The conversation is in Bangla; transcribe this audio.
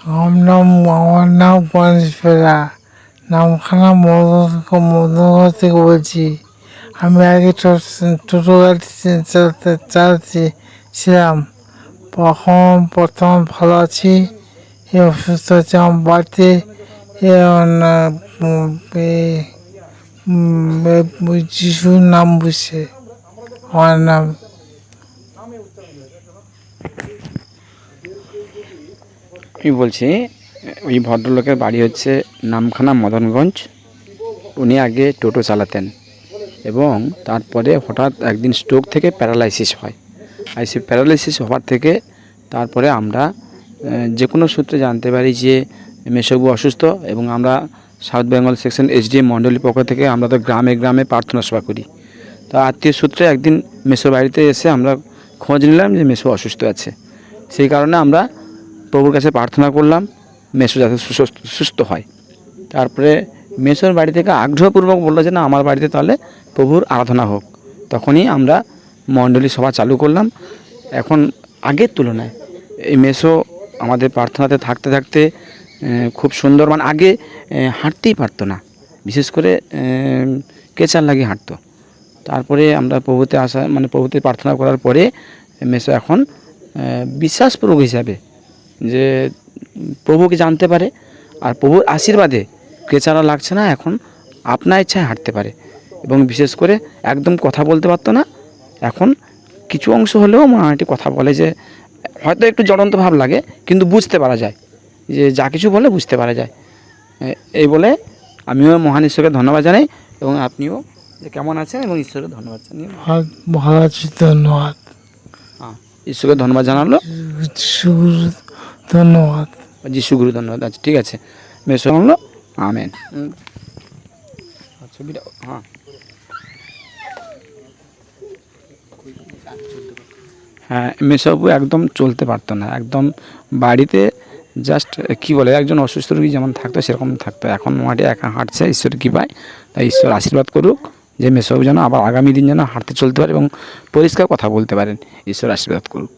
আমার নাম আমার নাম গণেশ নামখানা মদন মদনগর থেকে বলছি আমি আগে টোটো গাড়ি চালাতে চালাতে ছিলাম তখন প্রথম ভালো আছি এ অসুস্থ আছে আমার বাড়িতে যিশুর নাম বুঝছে আমার নাম আমি বলছি ওই ভদ্রলোকের বাড়ি হচ্ছে নামখানা মদনগঞ্জ। উনি আগে টোটো চালাতেন এবং তারপরে হঠাৎ একদিন স্ট্রোক থেকে প্যারালাইসিস হয়। আর সেই প্যারালাইসিস হওয়ার থেকে তারপরে আমরা যে কোনো সূত্রে জানতে পারি যে মেসবু অসুস্থ এবং আমরা সাউথ বেঙ্গল সেকশন এইচডিএম মণ্ডলীর পক্ষ থেকে আমরা তো গ্রামে গ্রামে প্রার্থনা সভা করি। তা আত্মীয় সূত্রে একদিন মেসো বাড়িতে এসে আমরা খোঁজ নিলাম যে মেসো অসুস্থ আছে। সেই কারণে আমরা প্রভুর কাছে প্রার্থনা করলাম, মেসো যাতে সুস্থ হয়। তারপরে মেসোর বাড়ি থেকে আগ্রহপূর্বক বলল যে, না, আমার বাড়িতে তাহলে প্রভুর আরাধনা হোক। তখনই আমরা মণ্ডলী সভা চালু করলাম। এখন আগের তুলনায় এই মেসো আমাদের প্রার্থনাতে থাকতে থাকতে খুব সুন্দর মানে আগে হাঁটতেই পারতো না। বিশেষ করে কেচার লাগিয়ে হাঁটতো। তারপরে আমরা প্রভুতে আসা মানে প্রভুতে প্রার্থনা করার পরে মেসো এখন বিশ্বাসপূর্বক হিসাবে যে প্রভুকে জানতে পারে আর প্রভুর আশীর্বাদে কেচারা লাগছে না এখন আপনার ইচ্ছায় হাঁটতে পারে। এবং বিশেষ করে একদম কথা বলতে পারতো না এখন কিছু অংশ হলেও মোটামুটি কথা বলে যে হয়তো একটু জ্বলন্ত ভাব লাগে কিন্তু বুঝতে পারা যায়। যে যা কিছু বলে বুঝতে পারা যায়। এই বলে আমিও মহান ঈশ্বরকে ধন্যবাদ জানাই এবং আপনিও যে কেমন আছেন এবং ঈশ্বরকে ধন্যবাদ জানিয়ে আছি ধন্যবাদ। হ্যাঁ ঈশ্বরকে ধন্যবাদ জানালো। ধন্যবাদ। যিশু গুরু ধন্যবাদ। আচ্ছা ঠিক আছে। বেশ হলো আমেন। ছবিটা হ্যাঁ। হ্যাঁ মেসবু একদম চলতে পারতো না। একদম বাড়িতে জাস্ট কি বলে একজন অসুস্থ রোগী যেমন থাকতো সেরকম থাকতো। এখন মাঠে একা হাঁটছে ঈশ্বর কী পায় তাই ঈশ্বর আশীর্বাদ করুক যে মেসবু যেন আবার আগামী দিন যেন হাঁটতে চলতে পারে এবং পরিষ্কার কথা বলতে পারেন। ঈশ্বর আশীর্বাদ করুক।